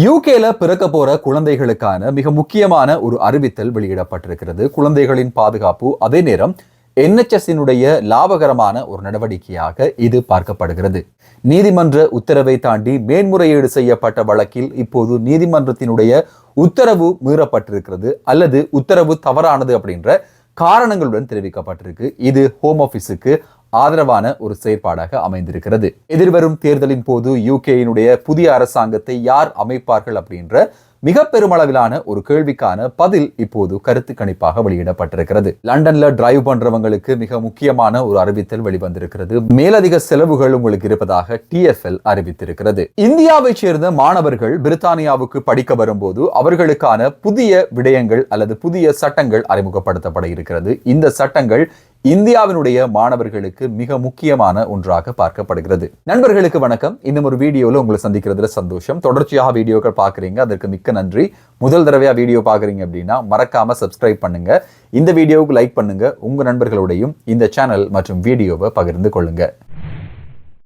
யூகேல பிறக்க போற குழந்தைகளுக்கான மிக முக்கியமான ஒரு அறிவித்தல் வெளியிடப்பட்டிருக்கிறது. குழந்தைகளின் பாதுகாப்பு அதே நேரம் என்எச்எஸ்ஸினுடைய லாபகரமான ஒரு நடவடிக்கையாக இது பார்க்கப்படுகிறது. நீதிமன்ற உத்தரவை தாண்டி மேன்முறையீடு செய்யப்பட்ட வழக்கில் இப்போது நீதிமன்றத்தினுடைய உத்தரவு மீறப்பட்டிருக்கிறது அல்லது உத்தரவு தவறானது அப்படின்ற காரணங்களுடன் தெரிவிக்கப்பட்டிருக்கு. இது ஹோம் ஆஃபீஸுக்கு ஆதரவான ஒரு செயற்பாடாக அமைந்திருக்கிறது. எதிர்வரும் தேர்தலின் போது யூகேயினுடைய புதிய அரசாங்கத்தை யார் அமைப்பார்கள் அப்படின்ற மிக பெருமளவிலான ஒரு கேள்விக்கான பதில் இப்போது கருத்து கணிப்பாக வெளியிடப்பட்டிருக்கிறது. லண்டன்ல டிரைவ் பண்றவங்களுக்கு மிக முக்கியமான ஒரு அறிவித்தல் வெளிவந்திருக்கிறது. மேலதிக செலவுகள் உங்களுக்கு இருப்பதாக டிஎஃப்எல் அறிவித்திருக்கிறது. இந்தியாவை சேர்ந்த மாணவர்கள் பிரித்தானியாவுக்கு படிக்க வரும்போது அவர்களுக்கான புதிய விடயங்கள் அல்லது புதிய சட்டங்கள் அறிமுகப்படுத்தப்பட இருக்கிறது. இந்த சட்டங்கள் இந்தியாவினுடைய மாணவர்களுக்கு மிக முக்கியமான ஒன்றாக பார்க்கப்படுகிறது. நண்பர்களுக்கு வணக்கம். இன்னும் ஒரு வீடியோவில் உங்களை சந்திக்கிறதுல சந்தோஷம். தொடர்ச்சியாக வீடியோக்கள் பார்க்குறீங்க. அதற்கு மிக்க நன்றி. முதல் தடவையாக வீடியோ பார்க்குறீங்க அப்படின்னா மறக்காமல் சப்ஸ்கிரைப் பண்ணுங்க. இந்த வீடியோவுக்கு லைக் பண்ணுங்க. உங்கள் நண்பர்களுடையும் இந்த சேனல் மற்றும் வீடியோவை பகிர்ந்து கொள்ளுங்கள்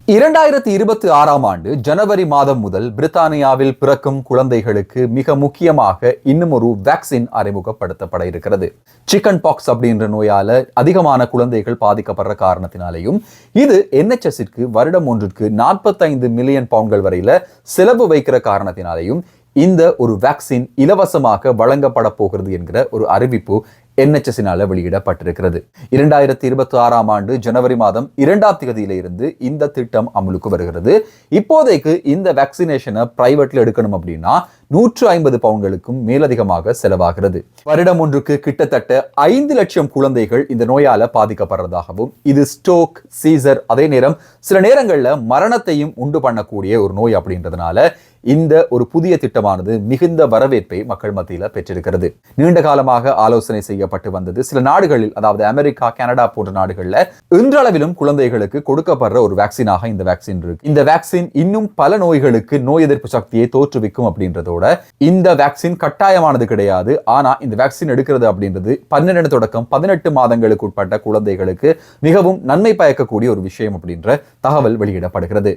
இரண்டாயிரத்தி இருபத்தி ஆறாம் ஆண்டு ஜனவரி மாதம் முதல் பிரித்தானியாவில் பிறக்கும் குழந்தைகளுக்கு மிக முக்கியமாக இன்னும் ஒரு வேக்சின் அறிமுகப்படுத்தப்பட இருக்கிறது. சிக்கன் பாக்ஸ் அப்படின்ற நோயால அதிகமான குழந்தைகள் பாதிக்கப்படுற காரணத்தினாலேயும் இது என்ஹெச்எஸ்க்கு வருடம் ஒன்றிற்கு நாற்பத்தைந்து மில்லியன் பவுண்ட்கள் வரையில செலவு வைக்கிற காரணத்தினாலேயும் இந்த ஒரு வேக்சின் இலவசமாக வழங்கப்பட போகிறது என்கிற ஒரு அறிவிப்பு என்ஹெச்எஸ்னால வெளியிடப்பட்டிருக்கிறது இரண்டாயிரத்தி இருபத்தி ஆறாம் ஆண்டு ஜனவரி மாதம் இரண்டாம் தேதியிலிருந்து இந்த திட்டம் அமலுக்கு வருகிறது. இப்போதைக்கு இந்த வேக்சினேஷனை பிரைவேட்ல எடுக்கணும் அப்படின்னா நூற்று ஐம்பது பவுன்களுக்கும் மேலதிகமாக செலவாகிறது. வருடம் ஒன்றுக்கு கிட்டத்தட்ட ஐந்து லட்சம் குழந்தைகள் இந்த நோயால பாதிக்கப்படுறதாகவும் இது ஸ்டோக் சீசர் அதே நேரம் சில நேரங்கள்ல மரணத்தையும் உண்டு பண்ணக்கூடிய ஒரு நோய் அப்படின்றதுனால இந்த ஒரு புதிய திட்டமானது மிகுந்த வரவேற்பை மக்கள் மத்தியில் பெற்றிருக்கிறது. நீண்ட காலமாக ஆலோசனை செய்யப்பட்டு வந்தது. சில நாடுகளில் அதாவது அமெரிக்கா கனடா போன்ற நாடுகளில் இன்றளவிலும் குழந்தைகளுக்கு கொடுக்கப்படுற ஒரு வேக்சினாக இந்த வேக்சின் இருக்கு. இந்த வேக்சின் இன்னும் பல நோய்களுக்கு நோய் எதிர்ப்பு சக்தியை தோற்றுவிக்கும் அப்படின்றதோட இந்த வேக்சின் கட்டாயமானது கிடையாது. ஆனா இந்த வேக்சின் எடுக்கிறது அப்படின்றது பன்னிரண்டு தொடக்கம் பதினெட்டு மாதங்களுக்கு உட்பட்ட குழந்தைகளுக்கு மிகவும் நன்மை பயக்கக்கூடிய ஒரு விஷயம் அப்படின்ற தகவல் வெளியிடப்படுகிறது.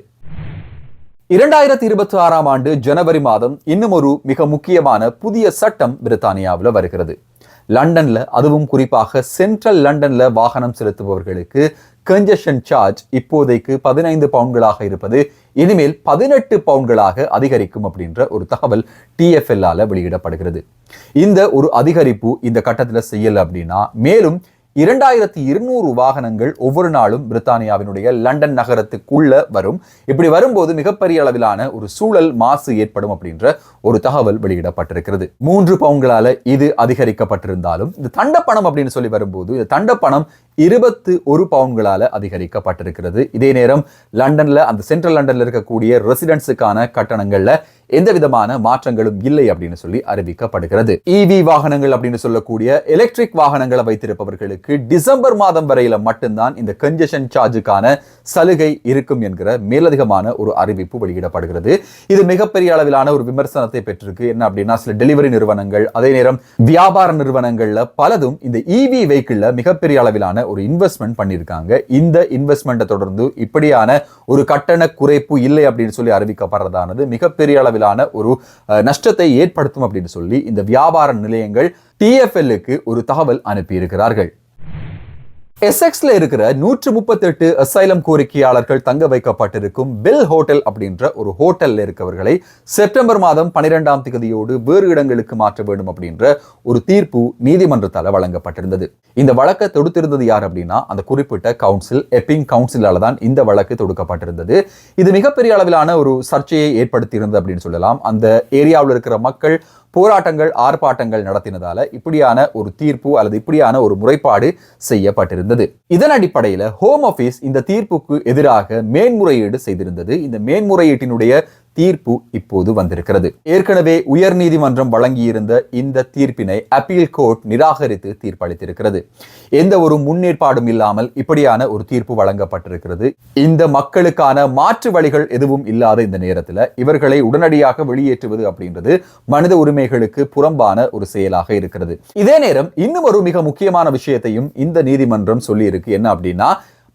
இரண்டாயிரத்தி இருபத்தி ஆறாம் ஆண்டு ஜனவரி மாதம் இன்னும் ஒரு மிக முக்கியமான புதிய சட்டம் பிரித்தானியாவில் வருகிறது. லண்டன்ல அதுவும் குறிப்பாக சென்ட்ரல் லண்டன்ல வாகனம் செலுத்துபவர்களுக்கு கன்ஜெஷன் சார்ஜ் இப்போதைக்கு பதினைந்து பவுண்ட்களாக இருப்பது இனிமேல் பதினெட்டு பவுண்ட்களாக அதிகரிக்கும் அப்படின்ற ஒரு தகவல் டிஎஃப்எல்லால வெளியிடப்படுகிறது. இந்த ஒரு அதிகரிப்பு இந்த கட்டத்தில் செய்யல அப்படின்னா மேலும் இரண்டாயிரத்தி இருநூறு வாகனங்கள் ஒவ்வொரு நாளும் பிரித்தானியாவினுடைய லண்டன் நகரத்துக்குள்ள வரும். இப்படி வரும்போது மிகப்பெரிய அளவிலான ஒரு சூழல் மாசு ஏற்படும் அப்படின்ற ஒரு தகவல் வெளியிடப்பட்டிருக்கிறது. மூன்று பவுன்களால இது அதிகரிக்கப்பட்டிருந்தாலும் இந்த தண்டப்பணம் அப்படின்னு சொல்லி வரும்போது இந்த தண்டப்பணம் இருபத்து ஒரு பவுன்களால அதிகரிக்கப்பட்டிருக்கிறது. இதே நேரம் லண்டன்ல அந்த சென்ட்ரல் லண்டனில் இருக்கக்கூடிய ரெசிடென்ட்ஸுக்கான கட்டணங்கள்ல எந்த விதமான மாற்றங்களும் இல்லை அப்படின்னு சொல்லி அறிவிக்கப்படுகிறது. இவி வாகனங்கள் அப்படின்னு சொல்லக்கூடிய எலக்ட்ரிக் வாகனங்களை வைத்திருப்பவர்களுக்கு டிசம்பர் மாதம் வரையில மட்டும்தான் இந்த கன்ஜெஷன் சார்ஜுக்கான சலுகை இருக்கும் என்கிற மேலதிகமான ஒரு அறிவிப்பு வெளியிடப்படுகிறது. இது மிகப்பெரிய அளவிலான ஒரு விமர்சனத்தை பெற்றிருக்கு. என்ன அப்படின்னா சில டெலிவரி நிறுவனங்கள் அதே நேரம் வியாபார நிறுவனங்கள்ல பலதும் இந்த இவி வெஹிக்கிள்ல மிகப்பெரிய அளவிலான ஒரு இன்வெஸ்ட்மெண்ட் பண்ணியிருக்காங்க இந்த இன்வெஸ்ட்மெண்ட்டை தொடர்ந்து இப்படியான ஒரு கட்டண குறைப்பு இல்லை அப்படின்னு சொல்லி அறிவிக்கப்படுறதானது மிகப்பெரிய அளவிலான ஒரு நஷ்டத்தை ஏற்படுத்தும் அப்படின்னு சொல்லி இந்த வியாபார நிலையங்கள் டிஎஃப்எல்லுக்கு ஒரு தகவல் அனுப்பியிருக்கிறார்கள். எஸ்எக்ஸ்ல இருக்கிற நூற்று முப்பத்தெட்டு அசைலம் கோரிக்கையாளர்கள் தங்க வைக்கப்பட்டிருக்கும் பெல் ஹோட்டல் அப்படின்ற ஒரு ஹோட்டல்ல இருக்கவர்களை செப்டம்பர் மாதம் பனிரெண்டாம் தேதியோடு வேறு இடங்களுக்கு மாற்ற வேண்டும் அப்படின்ற ஒரு தீர்ப்பு நீதிமன்றத்தால வழங்கப்பட்டிருந்தது. இந்த வழக்கை தொடுத்திருந்தது யார் அப்படின்னா அந்த குறிப்பிட்ட கவுன்சில் எப்பிங் கவுன்சிலால தான் இந்த வழக்கு தொடுக்கப்பட்டிருந்தது. இது மிகப்பெரிய அளவிலான ஒரு சர்ச்சையை ஏற்படுத்தியிருந்தது அப்படின்னு சொல்லலாம். அந்த ஏரியாவில் இருக்கிற மக்கள் போராட்டங்கள் ஆர்ப்பாட்டங்கள் நடத்தினதால இப்படியான ஒரு தீர்ப்பு அல்லது இப்படியான ஒரு முறைப்பாடு செய்யப்பட்டிருந்தது. இதன் அடிப்படையில் ஹோம் ஆஃபீஸ் இந்த தீர்ப்புக்கு எதிராக மேன்முறையீடு செய்திருந்தது. இந்த மேன்முறையீட்டினுடைய தீர்ப்பு இப்போது வந்திருக்கிறது. ஏற்கனவே உயர் நீதிமன்றம் வழங்கியிருந்த இந்த தீர்ப்பினை அப்பீல் கோர்ட் நிராகரித்து தீர்ப்பளித்திருக்கிறது. எந்த ஒரு முன்னேற்பாடும் இல்லாமல் இப்படியான ஒரு தீர்ப்பு வழங்கப்பட்டிருக்கிறது. இந்த மக்களுக்கான மாற்று வழிகள் எதுவும் இல்லாத இந்த நேரத்தில் இவர்களை உடனடியாக வெளியேற்றுவது அப்படின்றது மனித உரிமைகளுக்கு புறம்பான ஒரு செயலாக இருக்கிறது. இதே நேரம் இன்னும் ஒரு மிக முக்கியமான விஷயத்தையும் இந்த நீதிமன்றம் சொல்லியிருக்கு. என்ன அப்படின்னா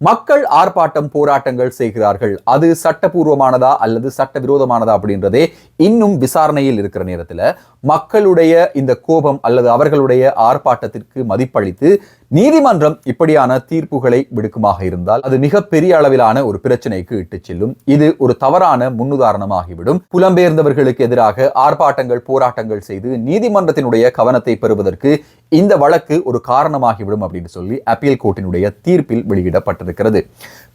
மக்கள் ஆர்ப்பாட்டம் போராட்டங்கள் செய்கிறார்கள். அது சட்டபூர்வமானதா அல்லது சட்டவிரோதமானதா அப்படின்றதே இன்னும் விசாரணையில் இருக்கிற நேரத்தில் மக்களுடைய இந்த கோபம் அல்லது அவர்களுடைய ஆர்ப்பாட்டத்திற்கு மதிப்பளித்து நீதிமன்றம் இப்படியான தீர்ப்புகளை விடுக்குமாக இருந்தால் அது மிக பெரிய அளவிலான ஒரு பிரச்சனைக்கு இட்டு செல்லும். இது ஒரு தவறான முன்னுதாரணமாகிவிடும். புலம்பெயர்ந்தவர்களுக்கு எதிராக ஆர்ப்பாட்டங்கள் போராட்டங்கள் செய்து நீதிமன்றத்தினுடைய கவனத்தை பெறுவதற்கு இந்த வழக்கு ஒரு காரணமாகிவிடும் அப்படின்னு சொல்லி அப்பீல் கோர்ட்டினுடைய தீர்ப்பில் வெளியிடப்பட்டிருக்கிறது.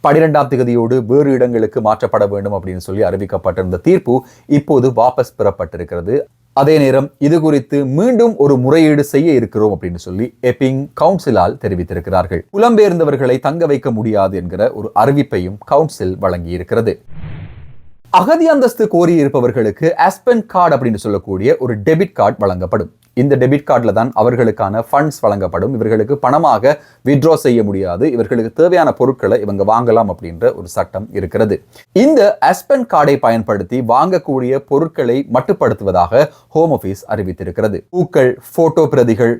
பனிரெண்டாம் திகதியோடு வேறு இடங்களுக்கு மாற்றப்பட வேண்டும் அப்படின்னு சொல்லி அறிவிக்கப்பட்டிருந்த தீர்ப்பு இப்போது வாபஸ் பெறப்பட்டிருக்கிறது. அதே நேரம் இது குறித்து மீண்டும் ஒரு முறையீடு செய்ய இருக்கிறோம் அப்படின்னு சொல்லி எப்பிங் கவுன்சிலால் தெரிவித்திருக்கிறார்கள். புலம்பெயர்ந்தவர்களை தங்க வைக்க முடியாது என்கிற ஒரு அறிவிப்பையும் கவுன்சில் வழங்கி இருக்கிறது அகதி அந்தஸ்து கோரியிருப்பவர்களுக்கு ஆஸ்பென் கார்டு அப்படின்னு சொல்லக்கூடிய ஒரு டெபிட் கார்டு வழங்கப்படும். இந்த டெபிட் கார்டில் தான் அவர்களுக்கான ஃபண்ட்ஸ் வழங்கப்படும். இவர்களுக்கு பணமாக வித்ட்ரா செய்ய முடியாது. இவர்களுக்கு தேவையான பொருட்களை இவங்க வாங்கலாம் அப்படின்ற ஒரு சட்டம் இருக்கிறது. இந்த ஆஸ்பென் கார்டை பயன்படுத்தி வாங்கக்கூடிய பொருட்களை மட்டுப்படுத்துவதாக ஹோம் ஆஃபீஸ் அறிவித்திருக்கிறது. பூக்கள் போட்டோ பிரதிகள்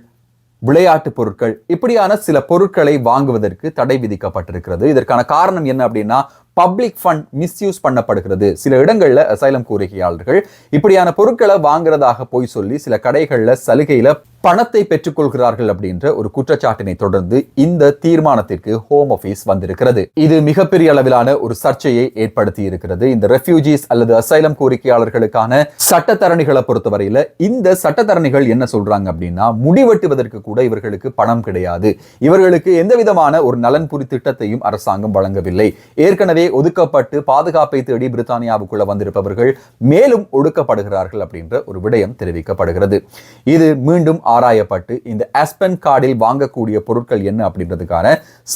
விளையாட்டு பொருட்கள் இப்படியான சில பொருட்களை வாங்குவதற்கு தடை விதிக்கப்பட்டிருக்கிறது. இதற்கான காரணம் என்ன அப்படின்னா பப்ளிக் ஃபண்ட் மிஸ்யூஸ் பண்ணப்படுகிறது. சில இடங்களில் அசைலம் கோரிக்கையாளர்கள் இப்படியான பொருட்களை வாங்குறதாக போய் சொல்லி சில கடைகளில் சலுகையில் பணத்தை பெற்றுக்கொள்கிறார்கள் அப்படின்ற ஒரு குற்றச்சாட்டினை தொடர்ந்து இந்த தீர்மானத்திற்கு ஹோம் ஆஃபீஸ் வந்திருக்கிறது. இது மிகப்பெரிய அளவிலான ஒரு சர்ச்சையை ஏற்படுத்தி இருக்கிறது. இந்த ரெஃப்யூஜிஸ் அல்லது அசைலம் கோரிக்கையாளர்களுக்கான சட்டத்தரணிகளை பொறுத்தவரையில இந்த சட்டத்தரணிகள் என்ன சொல்றாங்க அப்படின்னா முடிவெட்டுவதற்கு கூட இவர்களுக்கு பணம் கிடையாது. இவர்களுக்கு எந்த விதமான ஒரு நலன்புரி திட்டத்தையும் அரசாங்கம் வழங்கவில்லை. ஏற்கனவே ஏற்கனவே ஒதுக்கப்பட்டு பாதுகாப்பை தேடி பிரித்தானியாவுக்குள்ள வந்திருப்பவர்கள் மேலும் ஒடுக்கப்படுகிறார்கள் அப்படின்ற ஒரு விடயம் தெரிவிக்கப்படுகிறது. இது மீண்டும் ஆராயப்பட்டு இந்த ஆஸ்பென் கார்டில் வாங்கக்கூடிய பொருட்கள் என்ன அப்படின்றதுக்கான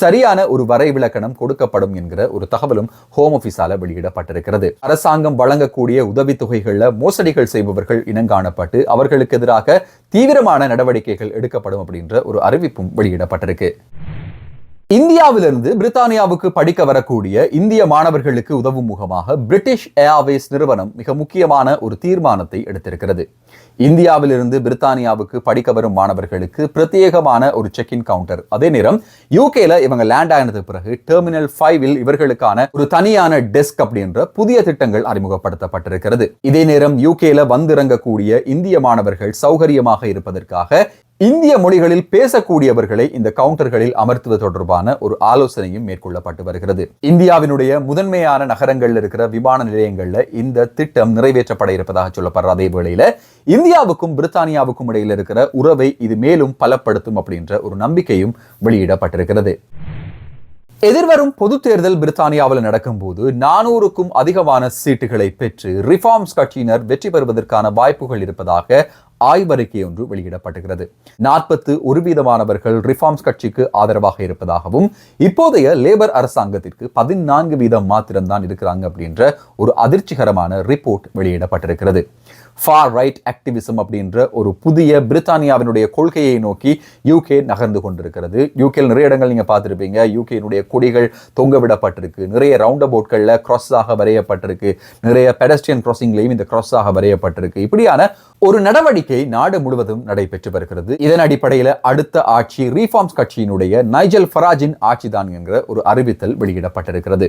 சரியான ஒரு வரைவிலக்கணம் கொடுக்கப்படும் என்கிற ஒரு தகவலும் ஹோம் ஆஃபீஸால வெளியிடப்பட்டிருக்கிறது. அரசாங்கம் வழங்கக்கூடிய உதவித்தொகைகளில் மோசடிகள் செய்பவர்கள் இனங்காணப்பட்டு அவர்களுக்கு எதிராக தீவிரமான நடவடிக்கைகள் எடுக்கப்படும் அப்படின்ற ஒரு அறிவிப்பும் வெளியிடப்பட்டிருக்கு. இந்தியாவிலிருந்து பிரித்தானியாவுக்கு படிக்க வரக்கூடிய இந்திய மாணவர்களுக்கு உதவும் முகமாக பிரிட்டிஷ் ஏர்வேஸ் நிறுவனம் மிக முக்கியமான ஒரு தீர்மானத்தை எடுத்திருக்கிறது. இந்தியாவிலிருந்து பிரித்தானியாவுக்கு படிக்க வரும் மாணவர்களுக்கு பிரத்யேகமான ஒரு செக் இன் கவுண்டர் அதே நேரம் யூகேல இவங்க லேண்ட் ஆனதுக்கு பிறகு டெர்மினல் ஃபைவில் இவர்களுக்கான ஒரு தனியான டெஸ்க் அப்படின்ற புதிய திட்டங்கள் அறிமுகப்படுத்தப்பட்டிருக்கிறது. இதே நேரம் யூகேல வந்திறங்கக்கூடிய இந்திய மாணவர்கள் சௌகரியமாக இருப்பதற்காக இந்திய மொழிகளில் பேசக்கூடியவர்களை இந்த கவுண்டர்களில் அமர்த்துவது தொடர்பான ஒரு ஆலோசனையும் மேற்கொள்ளப்பட்டு வருகிறது. இந்தியாவினுடைய முதன்மையான நகரங்களில் இருக்கிற விமான நிலையங்கள்ல இந்த திட்டம் நிறைவேற்றப்பட இருப்பதாக சொல்லப்படுற அதே வேளையில இந்தியாவுக்கும் பிரித்தானியாவுக்கும் இடையில் இருக்கிற உறவை இது மேலும் பலப்படுத்தும் அப்படின்ற ஒரு நம்பிக்கையும் வெளியிடப்பட்டிருக்கிறது. எதிர்வரும் பொது தேர்தல் பிரித்தானியாவில் நடக்கும்போது நானூறுக்கும் அதிகமான சீட்டுகளை பெற்று ரிஃபார்ம்ஸ் கட்சியினர் வெற்றி பெறுவதற்கான வாய்ப்புகள் இருப்பதாக ஆய்வறிக்கை ஒன்று வெளியிடப்பட்டுகிறது நாற்பத்து ஒரு வீதமானவர்கள் ரிஃபார்ம்ஸ் கட்சிக்கு ஆதரவாக இருப்பதாகவும் இப்போதைய லேபர் அரசாங்கத்திற்கு பதினான்கு வீதம் மாத்திரம்தான் இருக்கிறாங்க அப்படின்ற ஒரு அதிர்ச்சிகரமான ரிப்போர்ட் வெளியிடப்பட்டிருக்கிறது. ஃபார் ரைட் ஆக்டிவிசம் அப்படின்ற ஒரு புதிய பிரித்தானியாவினுடைய கொள்கையை நோக்கி யூகே நகர்ந்து கொண்டிருக்கிறது. யூகேல நிறைய இடங்கள் நீங்கள் பார்த்துருப்பீங்க. யூகேனுடைய கொடிகள் தொங்க விடப்பட்டிருக்கு. நிறைய ரவுண்ட் அபவுட்களில் கிராஸாக வரையப்பட்டிருக்கு. நிறைய பெடஸ்டியன் கிராசிங்லையும் இந்த கிராஸாக வரையப்பட்டிருக்கு. இப்படியான ஒரு நடவடிக்கை நாடு முழுவதும் நடைபெற்று வருகிறது. இதன் அடிப்படையில் அடுத்த ஆட்சி ரீஃபார்ம்ஸ் கட்சியினுடைய நைஜல் ஃபராஜின் ஆட்சிதான் என்கிற ஒரு அறிவித்தல் வெளியிடப்பட்டிருக்கிறது.